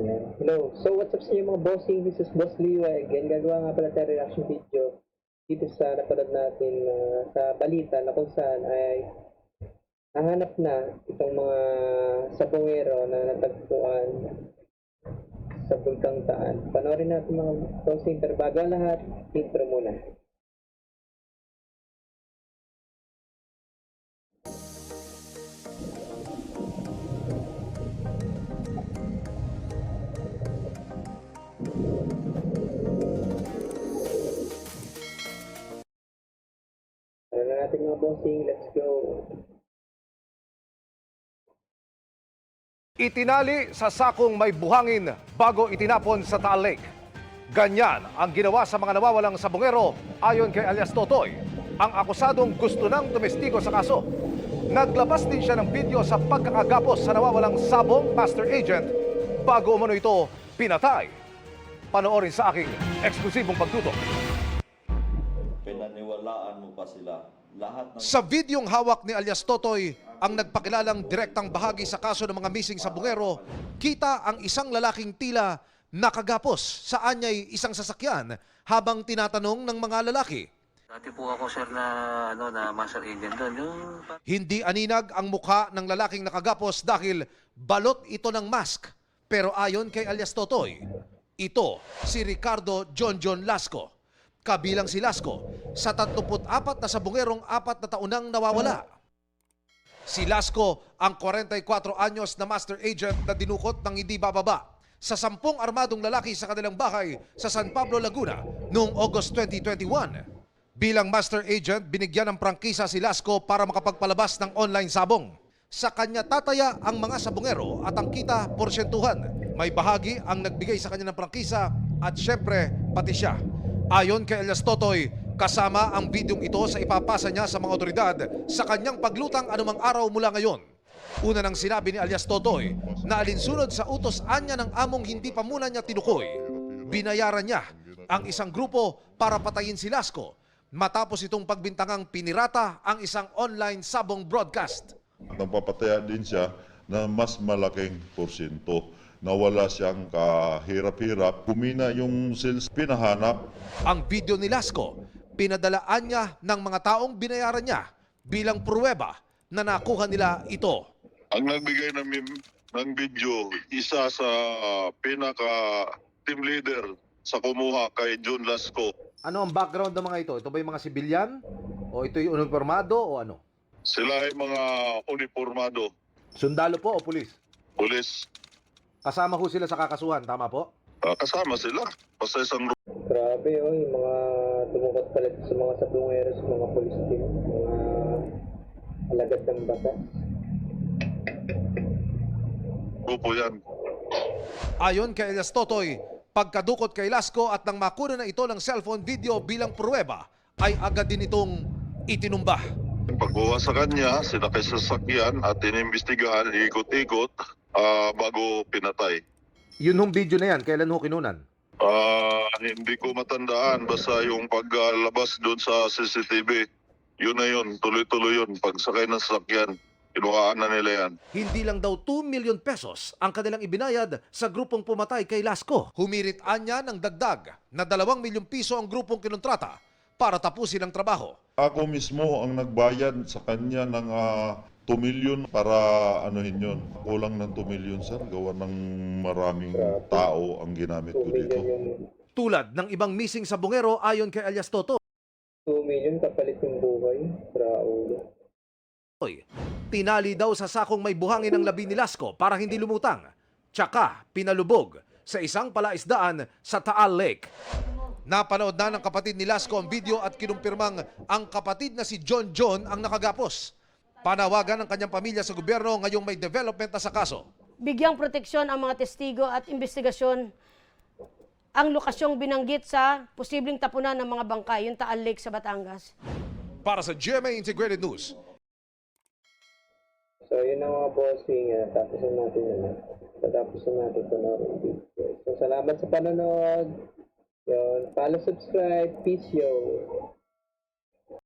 Ayan. Hello. So, what's up sa inyo mga bossing? This is Boss Liweg. And gagawa nga pala tayo reaction video dito sa napanood natin uh, sa balita na kung saan ay nahanap na itong mga sabongero na natagpuan sa Bulkang Taan. Panoorin natin mga bossing. Pero bago lahat, intro muna. Ano na natin mga bossing? Let's go. Itinali sa sakong may buhangin bago itinapon sa Taal Lake. Ganyan ang ginawa sa mga nawawalang sabongero ayon kay alias Totoy, ang akusadong gusto nang tumestigo sa kaso. Naglabas din siya ng video sa pagkakagapos sa nawawalang sabong master agent bago umano ito pinatay. Panoorin sa aking eksklusibong pagtutok. Mo pa sila. Lahat ng Sa videong hawak ni alias Totoy, ang nagpakilalang direktang bahagi sa kaso ng mga missing sa Bungero, kita ang isang lalaking tila nakagapos sa anyay isang sasakyan habang tinatanong ng mga lalaki. Dati po ako sir na ano na master agent doon. Yung Hindi aninag ang mukha ng lalaking nakagapos dahil balot ito ng mask. Pero ayon kay alias Totoy, ito si Ricardo John John Lasco. Kabilang si Lasco sa 34 na sabungerong apat na taunang nawawala. Si Lasco ang 44 anyos na master agent na dinukot ng hindi bababa sa sampung armadong lalaki sa kanilang bahay sa San Pablo, Laguna noong August 2021. Bilang master agent, binigyan ng prangkisa si Lasco para makapagpalabas ng online sabong. Sa kanya tataya ang mga sabongero at ang kita porsyentuhan. May bahagi ang nagbigay sa kanya ng prangkisa at syempre pati siya. Ayon kay Elias Totoy, kasama ang bidyong ito sa ipapasa niya sa mga otoridad sa kanyang paglutang anumang araw mula ngayon. Una nang sinabi ni alias Totoy na alinsunod sa utos anya ng among hindi pa muna niya tinukoy. Binayaran niya ang isang grupo para patayin si Lasco matapos itong pagbintangang pinirata ang isang online sabong broadcast. Nagpapataya din siya na mas malaking porsyento na wala siyang kahirap-hirap. Kumina yung sales pinahanap. Ang video ni Lasco, pinadalaan niya ng mga taong binayaran niya bilang pruweba na nakuha nila ito. Ang nagbigay ng, ng video, isa sa pinaka team leader sa kumuha kay John Lasco. Ano ang background ng mga ito? Ito ba yung mga sibilyan? O ito yung uniformado o ano? Sila ay mga uniformado, Sundalo po o pulis? pulis. Kasama ho sila sa kakasuhan, tama po? Ah, kasama sila. Basta isang Grabe oh, yung mga tumukot pala sa mga sabongeros, mga polis din, mga alagad ng batas. grupo yan. Ayon kay Elias Totoy, pagkadukot kay Lasco at nang makuna na ito ng cellphone video bilang pruweba, ay agad din itong itinumba. Pagkuha sa kanya, sinakay sa sasakyan at inimbestigahan, ikot-ikot ah, bago pinatay. Yun hong video na yan, kailan ho kinunan? Ah, hindi ko matandaan basta yung paglabas doon sa CCTV. Yun na yun, tuloy-tuloy yun. Pagsakay ng sasakyan, kinuhaan na nila yan. Hindi lang daw 2 million pesos ang kanilang ibinayad sa grupong pumatay kay Lasco. Humirit anya ng dagdag na 2 milyong piso ang grupong kinontrata para tapusin ang trabaho. Ako mismo ang nagbayad sa kanya ng ah, 2 million para anuhin yun. Kulang ng 2 million sir. Gawa ng maraming tao ang ginamit 2 ko dito. Tulad ng ibang missing sa bungero ayon kay alias Toto. 2 million kapalit yung buhay. Raulo. Tinali daw sa sakong may buhangin ng labi ni Lasco para hindi lumutang. Tsaka pinalubog sa isang palaisdaan sa Taal Lake. Napanood na ng kapatid ni Lasco ang video at kinumpirmang ang kapatid na si John John ang nakagapos. Panawagan ng kanyang pamilya sa gobyerno ngayong may development na sa kaso. bigyang proteksyon ang mga testigo at investigasyon ang lokasyong binanggit sa posibleng tapunan ng mga bangkay, yung Taal Lake sa Batangas. Para sa GMA Integrated News, So, yun ang mga bossing. Uh, tapusin natin yun. ah. Patapusin natin panoorin video. So, salamat sa panonood. Yun. Follow, subscribe. Peace, yo.